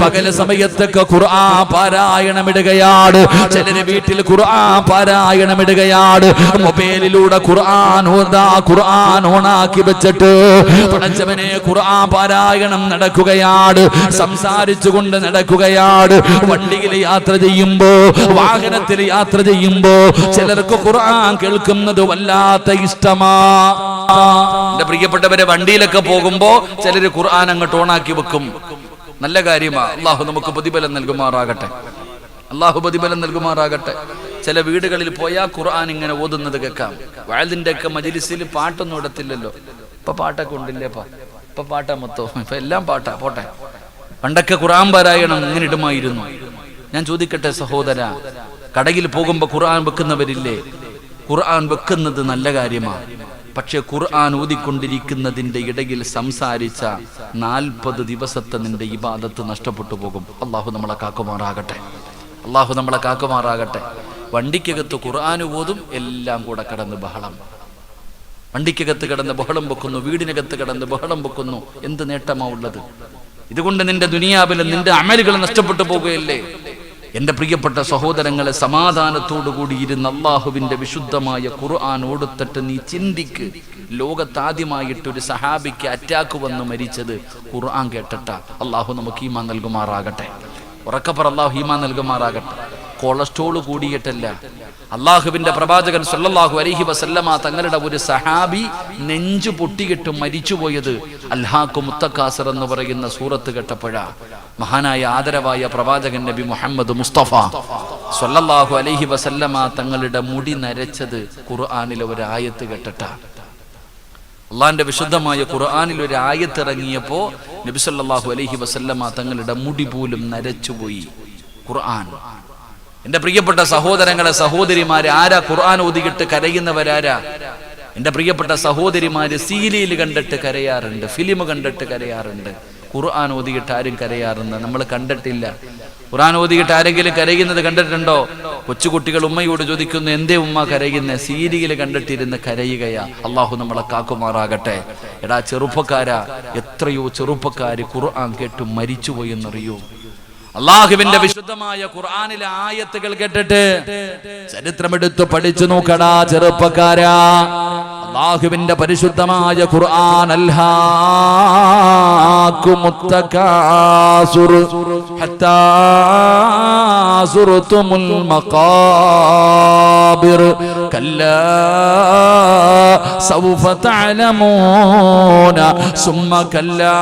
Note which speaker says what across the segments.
Speaker 1: പകൽ സമയത്തൊക്കെ ഖുർആൻ പാരായണമിടുകയാണ്. ചിലര് വീട്ടിൽ ഖുർആൻ പാരായണമിടുകയാണ്. മൊബൈലിലൂടെ ഖുർആൻ ഓതാ ഖുർആൻ ഓണാക്കി വെച്ചിട്ട് പടച്ചവനെ ഖുർആൻ പാരായണം നടക്കുകയാണ്. സംസാരിച്ചുകൊണ്ട് നടക്കുകയാണ്. വണ്ടിയിൽ യാത്ര ചെയ്യുമ്പോ വാഹനത്തിൽ യാത്ര ചെയ്യുമ്പോ ചിലർക്ക് ഖുർആൻ കേൾക്കുന്നത് വല്ലാത്ത ഇഷ്ടമാ. എന്റെ പ്രിയപ്പെട്ടവരെ വണ്ടിയിലൊക്കെ പോകുമ്പോ ചിലര് ഖുർആൻ അങ്ങോട്ട് ഓണാക്കി വെക്കും. നല്ല കാര്യമാ. അള്ളാഹു നമുക്ക് പ്രതിഫലം നൽകുമാറാകട്ടെ. അള്ളാഹു പ്രതിഫലം നൽകുമാറാകട്ടെ. ചില വീടുകളിൽ പോയാൽ ഖുർആൻ ഇങ്ങനെ ഓതുന്നത് കേൾക്കാം. വാലിന്റെ ഒക്കെ മജിലിസിൽ പാട്ടൊന്നും ഇടത്തില്ലല്ലോ. ഇപ്പൊ പാട്ടൊക്കെ ഉണ്ടില്ലേപ്പാ? ഇപ്പൊ പാട്ടാ മൊത്തം. ഇപ്പൊ എല്ലാം പാട്ടാ. പോട്ടെ. പണ്ടൊക്കെ ഖുർആൻ പാരായണം ഇങ്ങനെ ഇടുമായിരുന്നു. ഞാൻ ചോദിക്കട്ടെ സഹോദര കടയിൽ പോകുമ്പോ ഖുർആൻ വെക്കുന്നവരില്ലേ? ഖുർആൻ വെക്കുന്നത് നല്ല കാര്യമാണ് പക്ഷെ ഖുർആൻ ഊതിക്കൊണ്ടിരിക്കുന്നതിന്റെ ഇടയിൽ സംസാരിച്ച നാൽപ്പത് ദിവസത്തെ നിന്റെ ഇബാദത്ത് നഷ്ടപ്പെട്ടു പോകും. അള്ളാഹു നമ്മളെ കാക്കുമാറാകട്ടെ. അള്ളാഹു നമ്മളെ കാക്കുമാറാകട്ടെ. വണ്ടിക്കകത്ത് ഖുർആൻ ഓതും എല്ലാം കൂടെ കടന്ന് ബഹളം. വണ്ടിക്കകത്ത് കിടന്ന് ബഹളം വെക്കുന്നു വീടിനകത്ത് കിടന്ന് ബഹളം വെക്കുന്നു. എന്ത് നേട്ടമാ ഉള്ളത്? ഇതുകൊണ്ട് നിന്റെ ദുനിയാവിൽ നിന്റെ അമലുകൾ നഷ്ടപ്പെട്ടു പോകുകയല്ലേ? എന്റെ പ്രിയപ്പെട്ട സഹോദരങ്ങളെ സമാധാനത്തോടു കൂടി ഇരുന്ന് അള്ളാഹുവിന്റെ വിശുദ്ധമായ ഖുർആൻ ഓടുത്തിട്ട് നീ ചിന്തിക്ക്. ലോകത്താദ്യമായിട്ട് ഒരു സഹാബിക്ക് അറ്റാക്ക് വന്ന് മരിച്ചത് ഖുർആൻ കേട്ടിട്ട. അള്ളാഹു നമുക്ക് ഈമാൻ നൽകുമാറാകട്ടെ. ഉറക്കപ്പർ അള്ളാഹു ഈമാൻ നൽകുമാറാകട്ടെ. കൊളസ്ട്രോൾ കൂടിയിട്ടല്ല. അള്ളാഹുവിന്റെ പ്രവാചകൻ സല്ലല്ലാഹു അലൈഹി വസല്ലമ തങ്ങളുടെ ഒരു സഹാബി നെഞ്ചു പൊട്ടിയിട്ട് മരിച്ചുപോയത് അൽഹാഖു മുത്തക്കാസർ എന്ന് പറയുന്ന സൂറത്ത് കേട്ടപ്പോഴാ. മഹാനായ ആദരവായ പ്രവാചകൻ നബി മുഹമ്മദ് മുസ്തഫ. സ്വല്ലല്ലാഹു അലൈഹി വസല്ലമ തങ്ങളുടെ മുടി നരച്ചത് ഖുർആാനിലെ ഒരു ആയത്ത് കേട്ടിട്ടാ. അള്ളാന്റെ വിശുദ്ധമായ ഖുർആാനിൽ ഒരു ആയത്ത് ഇറങ്ങിയപ്പോ നബി സല്ലല്ലാഹു അലൈഹി വസല്ലമ തങ്ങളുടെ മുടി പോലും നരച്ചുപോയി ഖുർആൻ. എന്റെ പ്രിയപ്പെട്ട സഹോദരങ്ങളെ സഹോദരിമാരെ ആരാ ഖുർആൻ ഒതുകിട്ട് കരയുന്നവരാരാ? എന്റെ പ്രിയപ്പെട്ട സഹോദരിമാര് സീരിയൽ കണ്ടിട്ട് കരയാറുണ്ട് ഫിലിം കണ്ടിട്ട് കരയാറുണ്ട്. ഖുർആൻ ഓതിയിട്ട് ആരും കരയാറുന്ന നമ്മൾ കണ്ടിട്ടില്ല. ഖുർആൻ ഓതിയിട്ട് ആരെങ്കിലും കരയുന്നത് കണ്ടിട്ടുണ്ടോ? കൊച്ചുകുട്ടികൾ ഉമ്മയോട് ചോദിക്കുന്നു എന്തേ ഉമ്മ കരയുന്ന? സീരിയൽ കണ്ടിട്ടിരുന്ന് കരയുകയാ. അള്ളാഹു നമ്മളെ കാക്കുമാറാകട്ടെ. എടാ ചെറുപ്പക്കാരാ. എത്രയോ ചെറുപ്പക്കാര് ഖുർആൻ കേട്ട് മരിച്ചുപോയി എന്നറിയൂ? അള്ളാഹുവിന്റെ വിശുദ്ധമായ ഖുർആാനിലെ ആയത്തുകൾ കേട്ടിട്ട് ചരിത്രമെടുത്ത് പഠിച്ചു നോക്കടാ ചെറുപ്പക്കാരാ. അള്ളാഹുവിന്റെ പരിശുദ്ധമായ ഖുർആൻ മഖാബിർ. കല്ലാ സൗഫ തഅലമൂന. സുമ്മ കല്ലാ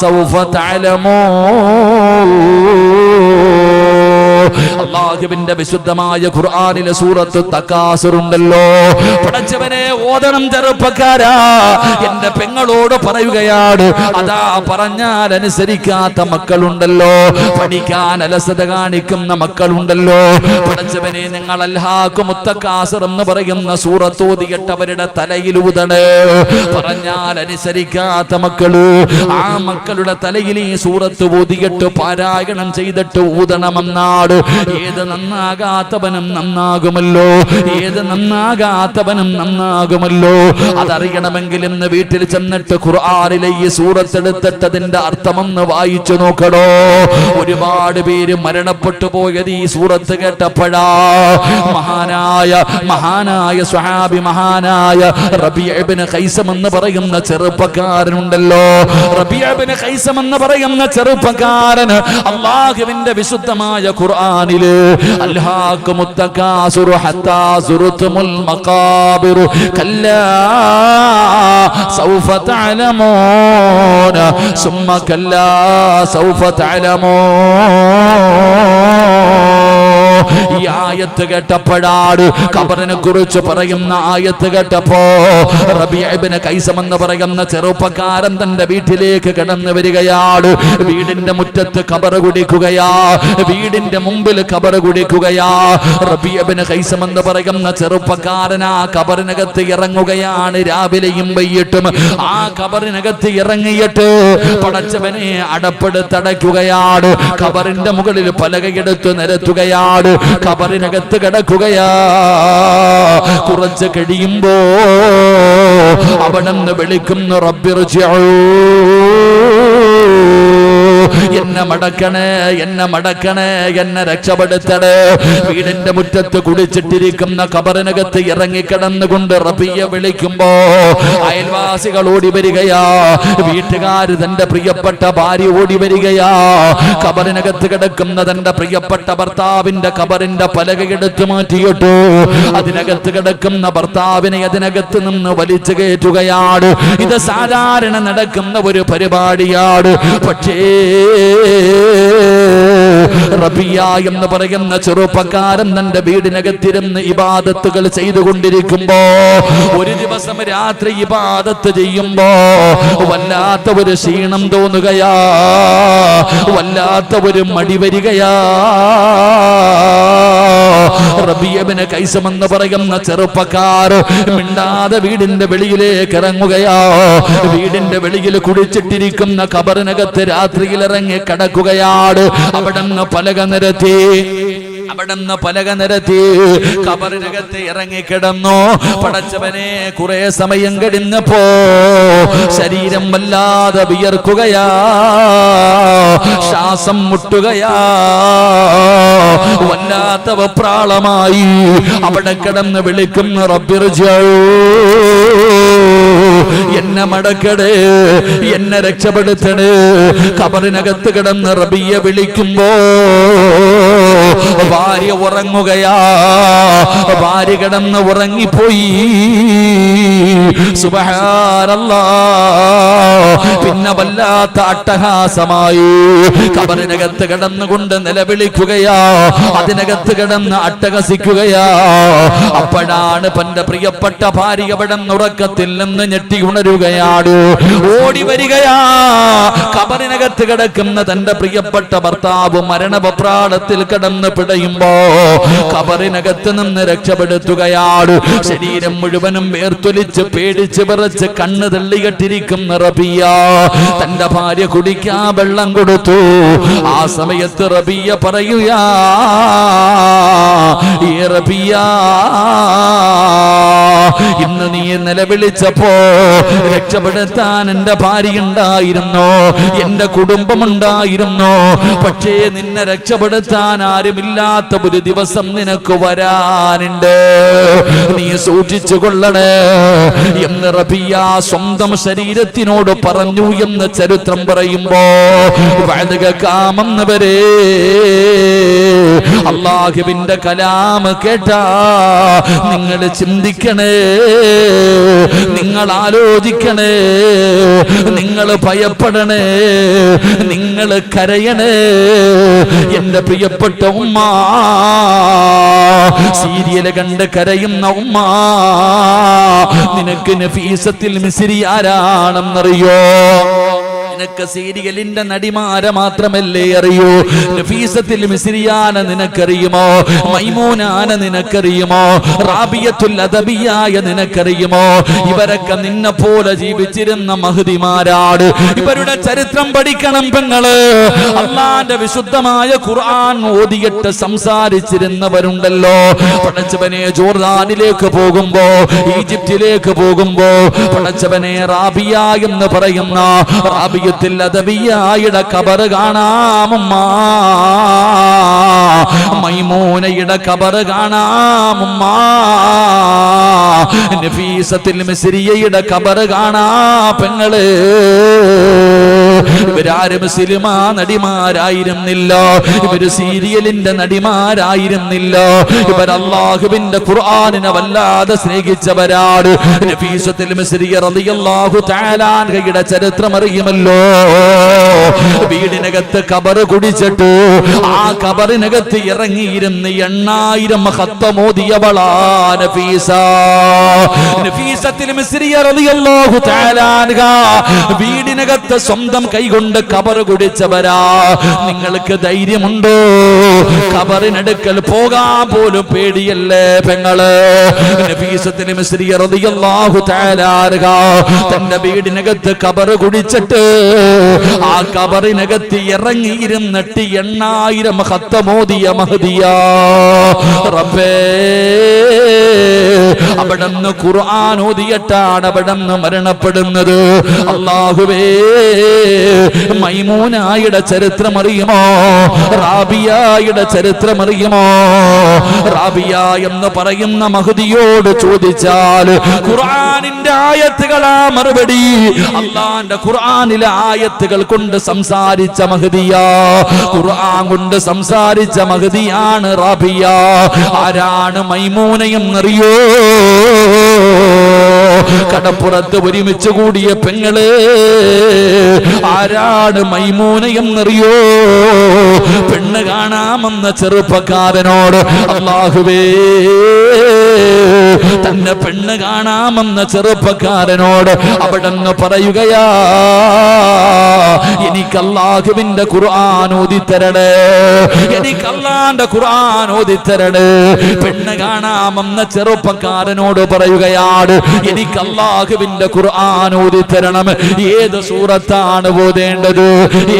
Speaker 1: സൗഫ തഅലമൂൻ അള്ളാഹുവിന്റെ വിശുദ്ധമായ ഖുർആാനിലെ സൂറത്ത് തക്കാസുറുണ്ടല്ലോ. പടച്ചവനെ ഓതണം ചെറുപ്പക്കാരാ. എന്റെ പെങ്ങളോട് പറയുകയാണ് അതാ പറഞ്ഞാൽ അനുസരിക്കാത്ത മക്കളുണ്ടല്ലോ. പഠിക്കാൻ അലസത കാണിക്കുന്ന മക്കളുണ്ടല്ലോ. പടച്ചവനെ നിങ്ങൾ അല്ലാക്ക് മുത്തക്കാസർ എന്ന് പറയുന്ന സൂറത്ത് ഓതിയിട്ടവരുടെ തലയിൽ ഊതണ്. പറഞ്ഞാൽ അനുസരിക്കാത്ത മക്കൾ. ആ മക്കളുടെ തലയിൽ ഈ സൂറത്ത് ഊതിയിട്ട് പാരായണം ചെയ്തിട്ട് ഊതണമെന്നാട് ഏത് നന്നാകാത്തവനും നന്നാകുമല്ലോ. ഏത് നന്നാകാത്തവനും നന്നാകുമല്ലോ. അതറിയണമെങ്കിൽ ഇന്ന് വീട്ടിൽ ചെന്നിട്ട് ഖുർആാനിലെ ഈ സൂറത്തെടുത്തിട്ടതിന്റെ അർത്ഥമെന്ന് വായിച്ചു നോക്കണോ ഒരുപാട് പേര് മരണപ്പെട്ടു പോയത് ഈ സൂറത്ത് കേട്ടപ്പോഴാ. മഹാനായ മഹാനായ സുഹാബി മഹാനായ റബിയബിന് കൈസം എന്ന് പറയുന്ന ചെറുപ്പക്കാരനുണ്ടല്ലോ. റബിയബിന് കൈസം എന്ന് പറയുന്ന ചെറുപ്പക്കാരന് അള്ളാഹുവിന്റെ വിശുദ്ധമായ ഖുർആനിൽ അൽഹാഖു ഹത്താ സുറുത്തുമുൽ മഖാബിറു കല്ലാ സൗഫ തഅലമൂന സുമ്മ കല്ലാ സൗഫ തഅലമൂൻ ഈ ആയത്ത് കേട്ടപ്പോഴാണ് ഖബറിനെ കുറിച്ച് പറയുന്ന ആയത്ത് കേട്ടപ്പോ റബിയബിന് കൈസം എന്ന് പറയുന്ന ചെറുപ്പക്കാരൻ തന്റെ വീട്ടിലേക്ക് കിടന്നു വരികയാണ്. വീടിന്റെ മുറ്റത്ത് കബറ് കുടിക്കുകയാ. വീടിന്റെ മുമ്പിൽ കബറ് കുടിക്കുകയാ. റബിയബിന് കൈസം എന്ന് പറയുന്ന ചെറുപ്പക്കാരൻ ആ ഖബറിനകത്ത് ഇറങ്ങുകയാണ് രാവിലെയും വൈകിട്ടും. ആ കബറിനകത്ത് ഇറങ്ങിയിട്ട് പടച്ചവനെ അടപ്പെടുത്തടയ്ക്കുകയാണ് കബറിന്റെ മുകളിൽ പലകയെടുത്ത് നിരത്തുകയാണ്. ഖബറിനകത്ത് കിടക്കുകയാ. കുറച്ച് കഴിയുമ്പോ അവനെന്ന് വിളിക്കുന്ന റബ്ബിർജിഊ എന്നെ മടക്കണേ എന്നെ മടക്കണേ എന്നെ രക്ഷപ്പെടുത്തണേ. വീടിന്റെ മുറ്റത്ത് കുടിച്ചിട്ടിരിക്കുന്ന കബറിനകത്ത് ഇറങ്ങിക്കിടന്നുകൊണ്ട് റബിയെ വിളിക്കുമ്പോ അയൽവാസികൾ ഓടി വരികയാ. വീട്ടുകാര് തന്റെ പ്രിയപ്പെട്ട ഭാര്യ ഓടി വരികയാ. കബറിനകത്ത് കിടക്കുന്ന തന്റെ പ്രിയപ്പെട്ട ഭർത്താവിന്റെ കബറിന്റെ പലക എടുത്തു മാറ്റിയിട്ടു. അതിനകത്ത് കിടക്കുന്ന ഭർത്താവിനെ അതിനകത്ത് നിന്ന് വലിച്ചു കയറ്റുകയാണ്. ഇത് സാധാരണ നടക്കുന്ന ഒരു പരിപാടിയാണ്. പക്ഷേ റബിയ എന്ന് പറയുന്ന ചെറുപ്പക്കാരൻ തന്റെ വീടിനകത്തിരുന്ന് ഇബാദത്തുകൾ ചെയ്തുകൊണ്ടിരിക്കുമ്പോ ഒരു ദിവസം രാത്രി ഇബാദത്ത് ചെയ്യുമ്പോ വല്ലാത്ത ഒരു ക്ഷീണം തോന്നുകയാ. വല്ലാത്ത ഒരു മടി വരികയാ. റബിയബിന് കൈസമെന്ന് പറയുന്ന ചെറുപ്പക്കാർ മിണ്ടാതെ വീടിന്റെ വെളിയിലേക്ക് ഇറങ്ങുകയാ. വീടിന്റെ വെളിയിൽ കുടിച്ചിട്ടിരിക്കുന്ന കബറിനകത്ത് രാത്രിയിൽ ഇറങ്ങി കിടക്കുകയാണ്. അവിടെ പലക നിരത്തി. അവിടെ നിന്ന് പലക നിരത്തി കബറിനകത്ത് ഇറങ്ങിക്കിടന്നു പടച്ചവനെ കുറെ സമയം കടിഞ്ഞപ്പോ ശരീരം വല്ലാതെ വിയർക്കുകയാ. ശ്വാസം മുട്ടുകയാ. വല്ലാത്ത പ്രാളമായി അവിടെ കിടന്ന് വിളിക്കുന്ന റബ്ബിർജോ എന്നെ മടക്കടേ എന്നെ രക്ഷപ്പെടുത്തണേ കബറിനകത്ത് കിടന്ന് റബിയെ വിളിക്കുമ്പോ ഭാര്യ ഉറങ്ങുകയാ. ഭാര്യ കിടന്ന് ഉറങ്ങിപ്പോയി. പിന്നെ വല്ലാത്ത അട്ടഹാസമായി. കബറിനകത്ത് കിടന്നുകൊണ്ട് നിലവിളിക്കുകയാ. അതിനകത്ത് കിടന്ന് അട്ടഹസിക്കുകയാ. അപ്പോഴാണ് പന്റെ പ്രിയപ്പെട്ട ഭാര്യ അവിടെ ഉറക്കത്തിൽ നിന്ന് ഞെട്ടി ഉണരുകയാണ്. ഓടി വരികയാ. കബറിനകത്ത് കിടക്കുന്ന തന്റെ പ്രിയപ്പെട്ട ഭർത്താവ് മരണപപ്രാളത്തിൽ കിടന്ന് പിടയുമ്പോ കബറിനകത്ത് നിന്ന് രക്ഷപ്പെടുത്തുകയാണ് ശരീരം മുഴുവനും വേർത്തൊലിച്ച് പേടിച്ച് വിറച്ച് കണ്ണ് തള്ളികെട്ടിരിക്കും റബിയ തന്റെ ഭാര്യ കുടിക്കാ വെള്ളം കൊടുത്തു. ആ സമയത്ത് റബിയ പറയുക ഈ ഇന്ന് നീ നിലവിളിച്ചപ്പോ രക്ഷപ്പെടുത്താൻ എന്റെ ഭാര്യ ഉണ്ടായിരുന്നോ. എന്റെ കുടുംബമുണ്ടായിരുന്നു പക്ഷേ നിന്നെ രക്ഷപ്പെടുത്താൻ ആരുമില്ലാത്ത ഒരു ദിവസം നിനക്ക് വരാനുണ്ട്. നീ സൂക്ഷിച്ചു കൊള്ളണേ. എന്ന് റബിയ സ്വന്തം ശരീരത്തിനോട് പറഞ്ഞു എന്ന് ചരിത്രം പറയുമ്പോ വഴുക കാമെന്നവരെ അള്ളാഹുവിന്റെ കലാമ് കേട്ടാ നിങ്ങൾ ചിന്തിക്കണേ നിങ്ങൾ ആലോചിക്കണേ നിങ്ങൾ ഭയപ്പെടണേ നിങ്ങൾ കരയണേ. എന്റെ പ്രിയപ്പെട്ട ഉമ്മ സീരിയൽ കണ്ട് കരയുന്ന ഉമ്മ നിനക്ക് നഫീസത്തിൽ മിസിരി ആരാണെന്നറിയോ? നിനക്ക് സീരിയലിന്റെ നടിമാരെ മാത്രമല്ലേ അറിയൂ? നഫീസത്തിൽ മിസ്രിയാന നിനക്കറിയുമോ? മൈമൂനാന നിനക്കറിയുമോ? റാബിയത്തുൽ അദബിയായ നിനക്കറിയുമോ? ഇവരൊക്കെ നിന്നെ പോലെ ജീവിച്ചിരുന്ന മഹതിമാരാട് ഇവരുടെ ചരിത്രം പഠിക്കണം പെങ്ങൾ. അള്ളാന്റെ വിശുദ്ധമായ ഖുർആൻ ഓതിയിട്ട് സംസാരിച്ചിരുന്നവരുണ്ടല്ലോ. പടച്ചവനെ ജോർദാനിലേക്ക് പോകുമ്പോ ഈജിപ്തിലേക്ക് പോകുമ്പോ പടച്ചവനെ റാബിയ എന്ന് പറയുന്ന റാബിയത്തിൽ അദബിയായുടെ കബറ് കാണാമമ്മ. മൈമൂനയുടെ കബറ് കാണാമമ്മ. നഫീസത്തിൽ മിസ്രിയയുടെ കബറ് കാണാ പെങ്ങൾ. ഇവരാരും സിനിമ നടിമാരായിരുന്നില്ല. ഇവർ സീരിയലിന്റെ നടിമാരായിരുന്നില്ല. ഇവർ അള്ളാഹുവിന്റെ ഖുർആാനിനെ വല്ലാതെ സ്നേഹിച്ചവരാണ്. നഫീസത്തിൽ റളിയല്ലാഹു ചരിത്രം അറിയുമല്ലോ. വീടിനകത്ത് കബറ് കുടിച്ചിട്ട്. ആ കബറിനകത്ത് ഇറങ്ങിയിരുന്ന് എണ്ണായിരം വീടിനകത്ത് സ്വന്തം കൈകൊണ്ട് കബറ് കുടിച്ചവരാ. നിങ്ങൾക്ക് ധൈര്യമുണ്ടോ? കബറിനടുക്കൽ പോകാൻ പോലും പേടിയല്ലേ പെങ്ങൾ? തന്റെ വീടിനകത്ത് കബറ് കുടിച്ചിട്ട് ആ കബറിനകത്ത് ഇറങ്ങിയിരുന്നിട്ട് എണ്ണായിരം ഹത്തമോദിയ മഹദിയ. റബ്ബേ അവിടുന്ന് ഖുർആൻ അവിടുന്ന് മരണപ്പെടുന്നത്. അള്ളാഹുവേ മൈമൂനായുടെ ചരിത്രം അറിയുമോ റാബിയായുടെ ചരിത്രം അറിയുമോ റാബിയ എന്ന് പറയുന്ന മഹദിയോട് ചോദിച്ചാൽ ഖുർആനിന്റെ ആയത്തുകളാ മറുപടി. അള്ളാന്റെ ഖുർആനിലെ ആയത്തുകൾ കൊണ്ട് സംസാരിച്ച മഹതിയ. ഖുർആൻ കൊണ്ട് സംസാരിച്ച മഹതിയാണ് റാബിയ ആരാണ് മൈമൂനയെന്നറിയോ? കടപ്പുറത്ത് ഒരുമിച്ച് കൂടിയ പെങ്ങളെ ആരാണ് മൈമൂന എന്നറിയോ? പെണ്ണ് കാണാമെന്ന ചെറുപ്പക്കാരനോട് അള്ളാഹുവേ തന്നെ പെണ്ണ് കാണാമെന്ന ചെറുപ്പക്കാരനോട് അവിടെ നിന്ന് പറയുകയാ എനിക്ക് അള്ളാഹുവിന്റെ ഖുർആൻ ഓതിത്തരണേ എനിക്ക് അള്ളാന്റെ ഖുർആൻ ഓതിത്തരണേ പെണ്ണ് കാണാമെന്ന ചെറുപ്പക്കാരനോട് പറയുകയാണ് എനിക്ക് അള്ളാഹുവിന്റെ ഖുർആൻ ഓതിത്തരണം ഏത് സൂറത്താണ് പോതേണ്ടത്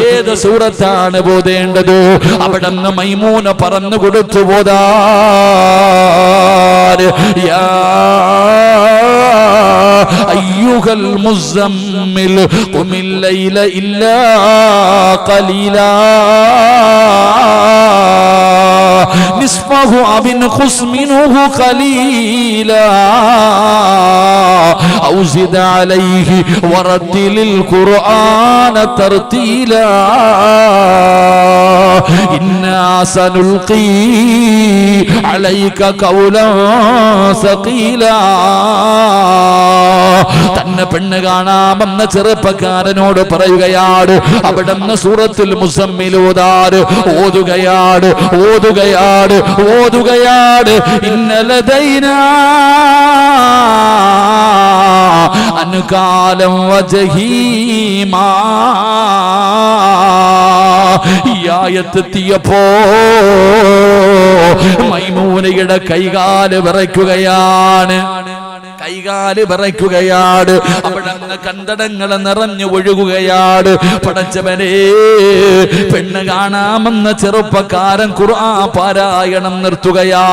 Speaker 1: ഏത് സൂറത്താണ് പോതേണ്ടത് അവിടെ നിന്ന് മൈമൂന പറഞ്ഞു കൊടുത്തു പോതാ യാ أيها المزمل قم الليل إلا قليلا نصفه أو انقص منه قليلا ഔസിദ അലൈഹി വറത്തിലിൽ ഖുർആന തർതീല سنلقي അലൈക قولا സഖീല. തന്നെ പെണ്ണ് കാണാമെന്ന ചെറുപ്പക്കാരനോട് പറയുകയാണ് അവിടുന്ന് സൂറത്തിൽ മുസമ്മിലൂതാര് ഓതുകയാണ് ഓതുകയാണ് ഓതുകയാണ് ഇന്നലെ ദൈനാ അനുകാലം വജഹീമാ. ആയത്തെത്തിയപ്പോ മൈമൂനയുടെ കൈകാൽ വിറയ്ക്കുകയാണ്. കൈകാൽ വിറയ്ക്കുകയാണ് അവിടങ്ങ് കണ്ടടങ്ങൾ നിറഞ്ഞു ഒഴുകുകയാണ് പടച്ചവനെ പെണ്ണ് കാണാമെന്ന ചെറുപ്പക്കാരൻ ഖുർആ പാരായണം നിർത്തുകയാ.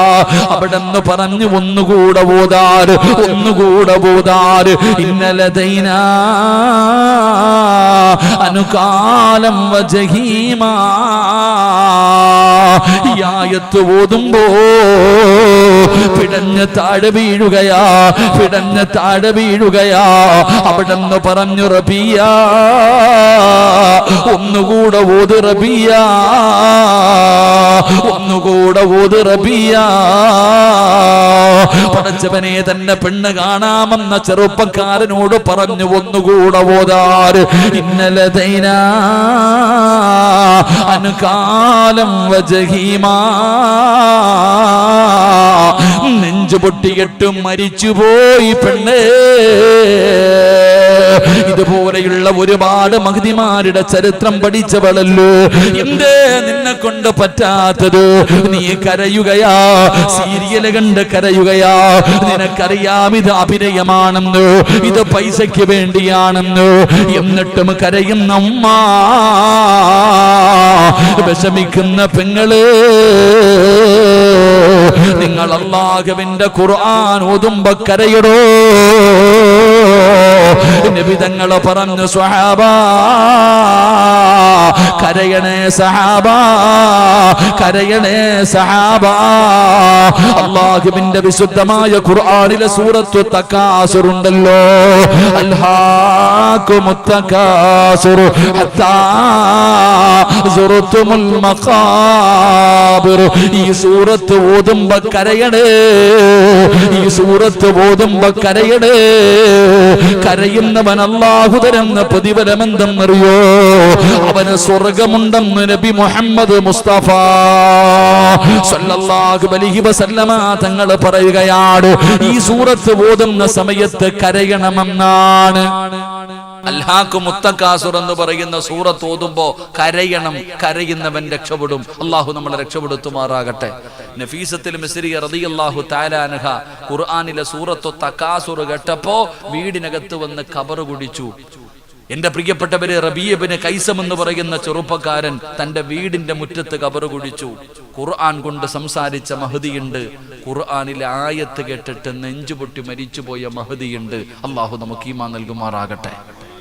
Speaker 1: അവിടെന്ന് പറഞ്ഞു ഒന്നുകൂടെ പോതാറ് ഒന്നുകൂടെ പോതാറ് ഇന്നലെ ദൈന അനുകാലം വജഹീമാ. ഈ ആയത്ത് ഓതുമ്പോ പിടഞ്ഞ് താഴെ വീഴുകയാ പിടഞ്ഞ് താഴെ വീഴുകയാ. അവിടെ നിന്ന് പറഞ്ഞു റബിയ. ഒന്നുകൂടെ ഓത് റബിയ. ഒന്നുകൂടെ ഓത് റബിയ. പടച്ചവനെ തന്നെ പെണ്ണ് കാണാമെന്ന ചെറുപ്പക്കാരനോട് പറഞ്ഞു ഒന്നുകൂടെ ഓതാറ്. ഇന്നലെ ദൈന അനുകാലം വജഹീമാ. നെഞ്ചു പൊട്ടിയിട്ട് മരിച്ചുപോയി പെണ്ണേ. ഇതുപോലെയുള്ള ഒരുപാട് മഹതിമാരുടെ ചരിത്രം പഠിച്ചവളല്ലോ. എന്തേ നിന്നെ കൊണ്ട് പറ്റാത്തത്? നീ കരയുകയാ. സീരിയൽ കണ്ട് കരയുകയാ. നിനക്കറിയാം ഇത് അഭിനയമാണെന്ന്? ഇത് പൈസയ്ക്ക് വേണ്ടിയാണെന്ന്? എന്നിട്ടും കരയുന്ന ഉമ്മ. വിഷമിക്കുന്ന പെങ്ങൾ. നിങ്ങൾ അള്ളാഹുവിന്റെ ഖുർആൻ ഓതുമ്പോ കരയടോ. നബിതങ്ങൾ പറഞ്ഞു സ്വഹാബ കരയണേ സഹാബ കരയണേ സഹാബ. അള്ളാഹുവിന്റെ വിശുദ്ധമായ ഖുർആനിലെ സൂറത്തു തക്കാസുറുണ്ടല്ലോ. അൽഹാക്കുമുത്തക്കാസുറു സുറത്തുമുൽ മഖാബിറു. ഈ സൂറത്ത് ഓതുമ്പോ കരയണേ ഈ സൂറത്ത് ഓതുമ്പോ കരയണേ. കരയുന്നവൻ അള്ളാഹു തരുന്ന പ്രതിഫലമെന്തെന്നറിയോ? അവന് സ്വർഗമുണ്ടെന്ന് നബി മുഹമ്മദ് മുസ്തഫ. സല്ലല്ലാഹു അലൈഹി വസല്ലമ തങ്ങൾ പറയുകയാണ് ഈ സൂറത്ത് ഓതുന്ന സമയത്ത് കരയണമെന്നാണ്. അല്ലാക്ക് മുത്തക്കാസുർ എന്ന് പറയുന്ന സൂറത്ത് ഓതുമ്പോ കരയണം കരയുന്നവൻ രക്ഷപ്പെടും. അള്ളാഹു നമ്മളെ രക്ഷപ്പെടുത്തുമാറാകട്ടെ. നഫീസത്തിൽ റളിയല്ലാഹു താലാനഹ ഖുർആനിലെ സൂറത്തു തക്കാസുർ കേട്ടപ്പോ വീടിനകത്ത് വന്ന് കബറ് കുടിച്ചു. എന്റെ പ്രിയപ്പെട്ടവര് റബീബിന് കൈസം എന്ന് പറയുന്ന ചെറുപ്പക്കാരൻ തന്റെ വീടിന്റെ മുറ്റത്ത് കബറ് കുഴിച്ചു. ഖുർആൻ കൊണ്ട് സംസാരിച്ച മഹദിയുണ്ട്. ഖുർആനിലെ ആയത്ത് കേട്ടിട്ട് നെഞ്ചുപൊട്ടി മരിച്ചുപോയ മഹദിയുണ്ട്. അള്ളാഹു നമുക്ക് ഈമാ നൽകുമാറാകട്ടെ.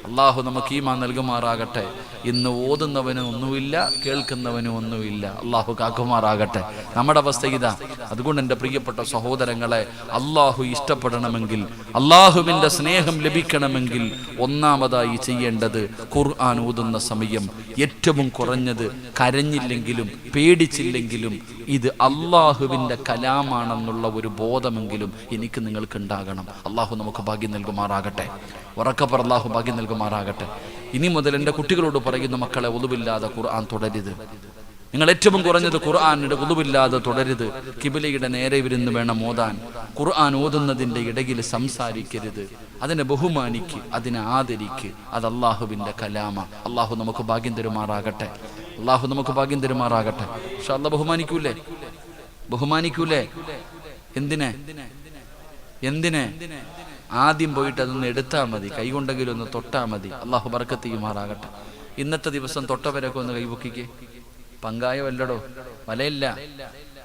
Speaker 1: അള്ളാഹു നമുക്ക് ഈമാ നൽകുമാറാകട്ടെ. ഇന്ന് ഓതുന്നവന് ഒന്നുമില്ല കേൾക്കുന്നവനും ഒന്നുമില്ല. അള്ളാഹു കാക്കുമാറാകട്ടെ. നമ്മുടെ അവസ്ഥ ഇതാ. അതുകൊണ്ട് എന്റെ പ്രിയപ്പെട്ട സഹോദരങ്ങളെ അള്ളാഹു ഇഷ്ടപ്പെടണമെങ്കിൽ അള്ളാഹുവിന്റെ സ്നേഹം ലഭിക്കണമെങ്കിൽ ഒന്നാമതായി ചെയ്യേണ്ടത് ഖുർആൻ ഓതുന്ന സമയം ഏറ്റവും കുറഞ്ഞത് കരഞ്ഞില്ലെങ്കിലും പേടിച്ചില്ലെങ്കിലും ഇത് അള്ളാഹുവിന്റെ കലാമാണെന്നുള്ള ഒരു ബോധമെങ്കിലും എനിക്ക് നിങ്ങൾക്ക് ഉണ്ടാകണം അള്ളാഹു നമുക്ക് ഭാഗ്യം നൽകുമാറാകട്ടെ. ഉറക്കപ്പർ അള്ളാഹു ഭാഗ്യം നൽകുമാറാകട്ടെ. ഇനി മുതൽ എന്റെ കുട്ടികളോട് പറയുന്ന മക്കളെ ഒതുവില്ലാതെ ഖുർആൻ തുടരുത് നിങ്ങൾ ഏറ്റവും കുറഞ്ഞത് ഖുർആാനിയുടെ ഒതുവില്ലാതെ തുടരുത് കിബിലയുടെ നേരെ ഇരുന്ന് വേണം ഓതാൻ. ഖുർആൻ ഓതുന്നതിന്റെ ഇടയിൽ സംസാരിക്കരുത്. അതിനെ ബഹുമാനിക്ക് അതിനെ ആദരിക്ക്. അത് അള്ളാഹുവിന്റെ കലാമ. അള്ളാഹു നമുക്ക് ഭാഗ്യം തരുമാറാകട്ടെ. അള്ളാഹു നമുക്ക് ഭാഗ്യം തരുമാറാകട്ടെ. പക്ഷെ അല്ല ബഹുമാനിക്കൂലേ? ബഹുമാനിക്കൂലേ? എന്തിനെ? എന്തിനെ? ആദ്യം പോയിട്ട് അതൊന്ന് എടുത്താൽ മതി കൈകൊണ്ടെങ്കിലും ഒന്ന് തൊട്ടാൽ മതി. അള്ളാഹു ബർക്കത്ത് ചെയ്യുമാറാകട്ടെ ഇന്നത്തെ ദിവസം തൊട്ടവരൊക്കെ ഒന്ന് കൈപൊക്കിക്ക്. പങ്കായ വല്ലടോ? വലയില്ല.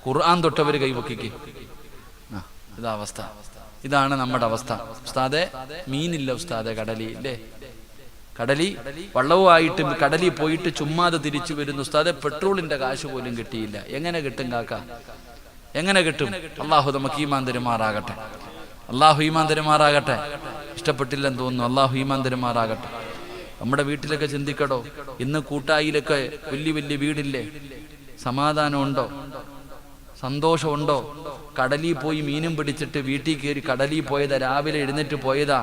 Speaker 1: ഖുർആൻ തൊട്ടവര് കൈപൊക്കിക്ക്. ആ ഇതാ അവസ്ഥ. ഇതാണ് നമ്മുടെ അവസ്ഥ. ഉസ്താദെ മീനില്ല ഉസ്താദെ കടലി ഇല്ലേ? കടലി വള്ളവുമായിട്ട് കടലിൽ പോയിട്ട് ചുമ്മാതെ തിരിച്ചു വരുന്നു ഉസ്താദെ പെട്രോളിന്റെ കാശ് പോലും കിട്ടിയില്ല. എങ്ങനെ കിട്ടും കാക്ക? എങ്ങനെ കിട്ടും? അള്ളാഹു നമുക്ക് ഈമാൻ തരുമാറാകട്ടെ. അള്ളാഹു ഈമാൻ തരുമാറാകട്ടെ. ഇഷ്ടപ്പെട്ടില്ലെന്ന് തോന്നുന്നു. അള്ളാഹു ഈമാൻ തരുമാറാകട്ടെ. നമ്മുടെ വീട്ടിലൊക്കെ ചിന്തിക്കടോ ഇന്ന് കൂട്ടായിലൊക്കെ വലിയ വലിയ വീടില്ലേ? സമാധാനമുണ്ടോ? സന്തോഷമുണ്ടോ? കടലിൽ പോയി മീനും പിടിച്ചിട്ട് വീട്ടിൽ കയറി കടലിൽ പോയതാ രാവിലെ എഴുന്നേറ്റ് പോയതാ.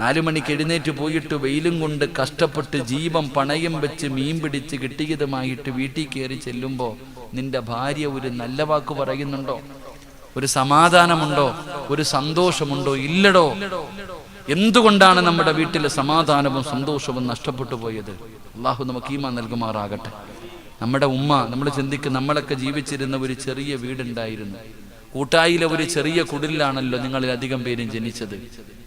Speaker 1: നാലു മണിക്ക് എഴുന്നേറ്റ് പോയിട്ട് വെയിലും കൊണ്ട് കഷ്ടപ്പെട്ട് ജീവൻ പണയം വെച്ച് മീൻ പിടിച്ച് കിട്ടിയതുമായിട്ട് വീട്ടിൽ കയറി ചെല്ലുമ്പോൾ നിന്റെ ഭാര്യ ഒരു നല്ല വാക്ക് പറയുന്നുണ്ടോ? ഒരു സമാധാനമുണ്ടോ? ഒരു സന്തോഷമുണ്ടോ? ഇല്ലടോ. എന്തുകൊണ്ടാണ് നമ്മുടെ വീട്ടിലെ സമാധാനവും സന്തോഷവും നഷ്ടപ്പെട്ടു പോയത്? അള്ളാഹു നമുക്ക് ഈമ നൽകുമാറാകട്ടെ. നമ്മുടെ ഉമ്മ നമ്മൾ ചിന്തിക്കും നമ്മളൊക്കെ ജീവിച്ചിരുന്ന ഒരു ചെറിയ വീടുണ്ടായിരുന്നു. കൂട്ടായിലെ ഒരു ചെറിയ കുടിലാണല്ലോ നിങ്ങളിൽ അധികം പേരും ജനിച്ചത്.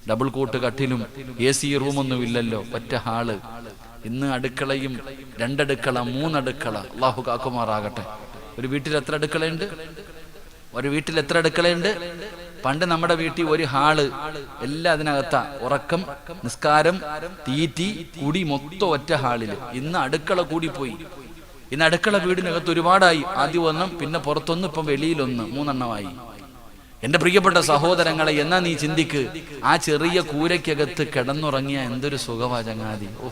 Speaker 1: ഡബിൾ കോട്ട് കട്ടിലും എ സി റൂമൊന്നും ഇല്ലല്ലോ ഒറ്റ ഹാൾ. ഇന്ന് അടുക്കളയും രണ്ടടുക്കള മൂന്നടുക്കള. അള്ളാഹു കാക്കുമാറാകട്ടെ. ഒരു വീട്ടിൽ എത്ര അടുക്കളയുണ്ട്? ഒരു വീട്ടിൽ എത്ര അടുക്കളയുണ്ട്? പണ്ട് നമ്മുടെ വീട്ടിൽ ഒരു ഹാൾ. എല്ലാം അതിനകത്ത. ഉറക്കം നിസ്കാരം തീറ്റി കുടി മൊത്തം ഒറ്റ ഹാളിൽ. ഇന്ന് അടുക്കള കൂടി പോയി ഇന്ന് അടുക്കള വീടിനകത്ത് ഒരുപാടായി. ആദ്യം ഒന്നും പിന്നെ പുറത്തൊന്നും ഇപ്പം വെളിയിലൊന്ന്. മൂന്നെണ്ണമായി. എന്റെ പ്രിയപ്പെട്ട സഹോദരങ്ങളെ എന്നാ നീ ചിന്തിക്ക്? ആ ചെറിയ കൂരയ്ക്കകത്ത് കിടന്നുറങ്ങിയ എന്തൊരു സുഖമാ ചങ്ങാതി. ഓ.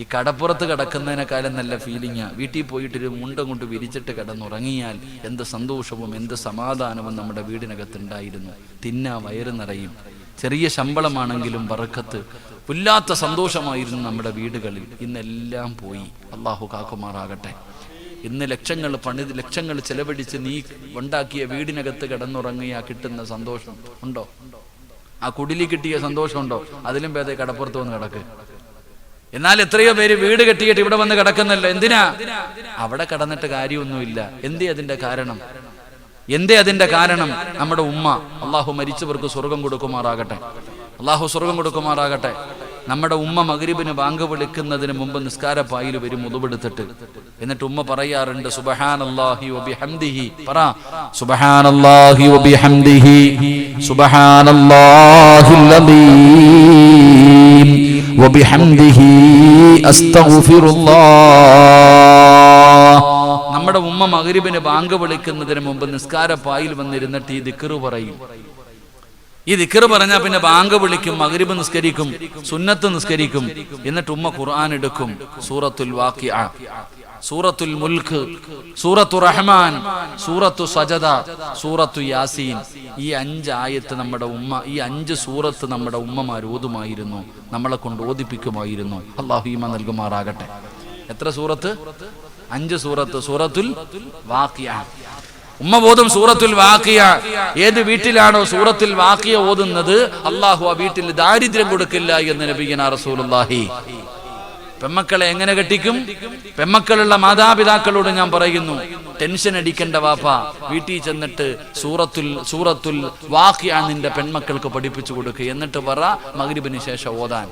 Speaker 1: ഈ കടപ്പുറത്ത് കിടക്കുന്നതിനേക്കാളും നല്ല ഫീലിങ്ങാ വീട്ടിൽ പോയിട്ടൊരു മുണ്ടം കൊണ്ട് വിരിച്ചിട്ട് കിടന്നുറങ്ങിയാൽ എന്ത് സന്തോഷവും എന്ത് സമാധാനവും നമ്മുടെ വീടിനകത്തുണ്ടായിരുന്നു. തിന്നാ വയറ് നിറയും. ചെറിയ ശമ്പളമാണെങ്കിലും വറക്കത്ത്. പുല്ലാത്ത സന്തോഷമായിരുന്നു നമ്മുടെ വീടുകളിൽ. ഇന്നെല്ലാം പോയി. അള്ളാഹു കാക്കുമാറാകട്ടെ. ഇന്ന് ലക്ഷങ്ങൾ പണി ലക്ഷങ്ങൾ ചെലവഴിച്ച് നീ ഉണ്ടാക്കിയ വീടിനകത്ത് കിടന്നുറങ്ങിയ കിട്ടുന്ന സന്തോഷം ഉണ്ടോ? ആ കുടിലി കിട്ടിയ സന്തോഷമുണ്ടോ? അതിലും ഭേദം കടപ്പുറത്ത് വന്ന് കിടക്ക്. എന്നാൽ എത്രയോ പേര് വീട് കെട്ടിയിട്ട് ഇവിടെ വന്ന് കിടക്കുന്നല്ലോ. എന്തിനാ? അവിടെ കടന്നിട്ട് കാര്യമൊന്നുമില്ല. എന്തേ അതിന്റെ കാരണം? എന്തേ അതിന്റെ കാരണം? നമ്മുടെ ഉമ്മ. അള്ളാഹു മരിച്ചവർക്ക് സ്വർഗം കൊടുക്കുമാറാകട്ടെ. അള്ളാഹു സ്വർഗം കൊടുക്കുമാറാകട്ടെ. നമ്മുടെ ഉമ്മ മകരിബിന് ബാങ്ക് വിളിക്കുന്നതിന് മുമ്പ് നിസ്കാരപ്പായിൽ വരും മുതുപെടുത്തിട്ട് എന്നിട്ട് ഉമ്മ പറയാറുണ്ട് സുബഹാനല്ലാഹി വബിഹംദിഹി പറ. സുബഹാനല്ലാഹി വബിഹംദിഹി അസ്തഗ്ഫിറുല്ലാഹ് നമ്മുടെ ഉമ്മ മകരിബിന് ബാങ്ക് വിളിക്കുന്നതിന് മുമ്പ് നിസ്കാര പായിൽ വന്നിരുന്നിട്ട് ഈ ദിക്കറ് പറയും. ഈ ദിക്കർ പറഞ്ഞാൽ പിന്നെ ബാങ്ക് വിളിക്കും മകരിബ് നിസ്കരിക്കും സുന്നത്ത് നിസ്കരിക്കും. എന്നിട്ട് ഉമ്മ ഖുർആൻ എടുക്കും. സൂറത്തുൽ വാക്കി സൂറത്തുൽ മുൽക്ക് സൂറത്തു റഹ്മാൻ സൂറത്തു സജദ സൂറത്തു യാസീൻ. ഈ അഞ്ച് ആയത്ത് നമ്മുടെ ഉമ്മ ഈ അഞ്ച് സൂറത്ത് നമ്മുടെ ഉമ്മമാർ ഓതുമായിരുന്നു നമ്മളെ കൊണ്ട് ഓദിപ്പിക്കുമായിരുന്നു അള്ളാഹു ഈമ നൽകുമാറാകട്ടെ. എത്ര സൂറത്ത്? അഞ്ച് സൂറത്ത് സൂറത്തുൽ വാക്കിയ ഉമ്മ ബോധം സൂറത്തുൽ വാക്കിയ ഏത് വീട്ടിലാണോ സൂറത്തിൽ വാക്കിയ ഓതുന്നത് അള്ളാഹു ആ വീട്ടിൽ ദാരിദ്ര്യം കൊടുക്കില്ല എന്ന് നബിയന റസൂലുള്ളാഹി. പെമ്മക്കളെ എങ്ങനെ കെട്ടിക്കും? പെമ്മക്കളുള്ള മാതാപിതാക്കളോട് ഞാൻ പറയുന്നു ടെൻഷൻ അടിക്കേണ്ട വാപ്പ വീട്ടിൽ ചെന്നിട്ട് സൂറത്തുൽ സൂറത്തുൽ വാക്കിയാണ് നിന്റെ പെൺമക്കൾക്ക് പഠിപ്പിച്ചു കൊടുക്കുക എന്നിട്ട് പറ മകരിബിന് ശേഷം ഓതാൻ.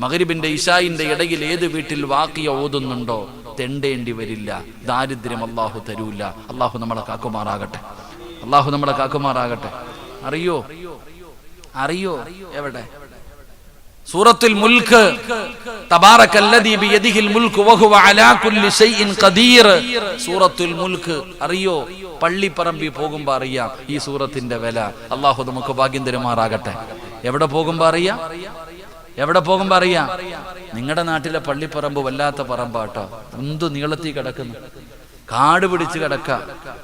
Speaker 1: മകരിബിന്റെ ഇഷായിന്റെ ഇടയിൽ ഏത് വീട്ടിൽ വാക്കിയ ഓതുന്നുണ്ടോ? തെണ്ടേണ്ടി വരില്ല. ദാരിദ്ര്യം അള്ളാഹു തരൂല്ല അള്ളാഹു നമ്മളെ കാക്കുമാറാകട്ടെ. അള്ളാഹു നമ്മളെ കാക്കുമാറാകട്ടെ. അറിയോ? അറിയോ? എവിടെ? സൂറത്തുൽ മുൽക്ക്. സൂറത്തുൽ മുൽക്ക്. അറിയോ? പള്ളിപ്പറമ്പി പോകുമ്പോ അറിയാം ഈ സൂറത്തിന്റെ വില. അള്ളാഹു നമുക്ക് ഭാഗ്യം തരുമാറാകട്ടെ. എവിടെ പോകുമ്പോ അറിയാം? എവിടെ പോകുമ്പോ അറിയാം? നിങ്ങളുടെ നാട്ടിലെ പള്ളിപ്പറമ്പ് വല്ലാത്ത പറമ്പാട്ടോ. എന്തു നീളത്തി കിടക്കുന്നു? കാട് പിടിച്ച് കിടക്ക.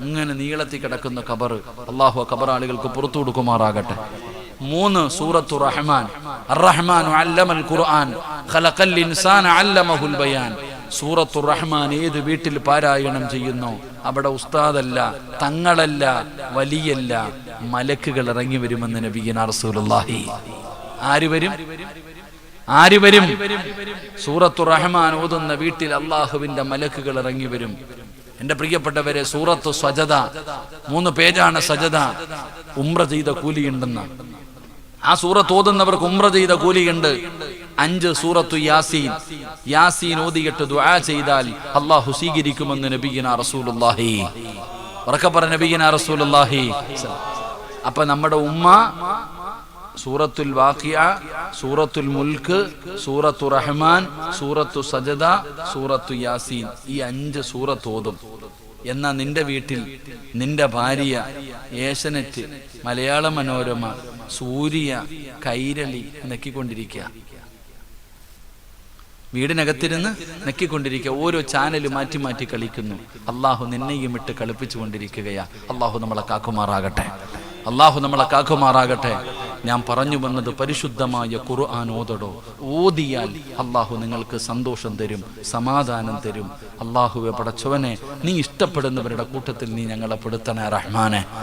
Speaker 1: ഇങ്ങനെ നീളത്തി കിടക്കുന്ന കബർ അള്ളാഹു കബറാളികൾക്ക് പുറത്തു കൊടുക്കുമാറാകട്ടെ. മൂന്ന് സൂറത്തു റഹ്മാൻ. അല്ലമൽ ഖുർആൻ. ഖലഖൽ ബയാൻ. സൂറത്തു റഹ്മാൻ ഏത് വീട്ടിൽ പാരായണം ചെയ്യുന്നു? അവിടെ ഉസ്താദല്ല തങ്ങളല്ല വലിയല്ല മലക്കുകൾ ഇറങ്ങി വരുമെന്ന് നബിയൻ റസൂലുള്ളാഹി. ആര് വരും? ആര് വരും? സൂറത്തു റഹ്മാൻ ഓതുന്ന വീട്ടിൽ അള്ളാഹുവിന്റെ മലക്കുകൾ ഇറങ്ങി വരും. എന്റെ പ്രിയപ്പെട്ടവരെ സൂറത്തു സജത മൂന്ന് പേജാണ് സജത ഉമ്ര ചെയ്ത കൂലിയുണ്ടെന്ന്. ആ സൂറത്ത് ഓതുന്നവർക്ക് ഉമ്ര ചെയ്ത കൂലിയുണ്ട്. അഞ്ച് സൂറത്തു യാസീൻ. യാസീൻ ഓതിയിട്ട് ദുആ ചെയ്താൽ അള്ളാഹു സ്വീകരിക്കുമെന്ന് നബിഗിന റസൂലുല്ലാഹി ഉറക്കെ പറഞ്ഞ നബിഗിന റസൂലുള്ളാഹി. അപ്പൊ നമ്മുടെ ഉമ്മ സൂറത്തുൽ വാഖിയ സൂറത്തുൽ മുൽക്ക് സൂറത്തു റഹ്മാൻ സൂറത്തു സജദ സൂറത്തു യാസീൻ. ഈ അഞ്ച് സൂറത്ത് ഓതും. എന്നാ നിന്റെ വീട്ടിൽ നിന്റെ ഭാര്യ ഏശനറ്റ് മലയാള മനോരമ സൂര്യ കൈരളി നെക്കിക്കൊണ്ടിരിക്കുക വീടിനകത്തിരുന്ന് നെക്കിക്കൊണ്ടിരിക്കുക ഓരോ ചാനൽ മാറ്റി മാറ്റി കളിക്കുന്നു. അള്ളാഹു നിന്നെയും ഇട്ട് കളിപ്പിച്ചു കൊണ്ടിരിക്കുകയാ അള്ളാഹു നമ്മളെ കാക്കുമാറാകട്ടെ. അള്ളാഹു നമ്മളെ കാക്കുമാറാകട്ടെ. ഞാൻ പറഞ്ഞു വന്നത് പരിശുദ്ധമായ ഖുർആൻ ഓതടോ. ഓതിയാൽ അള്ളാഹു നിങ്ങൾക്ക് സന്തോഷം തരും സമാധാനം തരും. അള്ളാഹുവെ പടച്ചവനെ നീ ഇഷ്ടപ്പെടുന്നവരുടെ കൂട്ടത്തിൽ നീ ഞങ്ങളെ പെടുത്തണേ റഹ്മാനെ.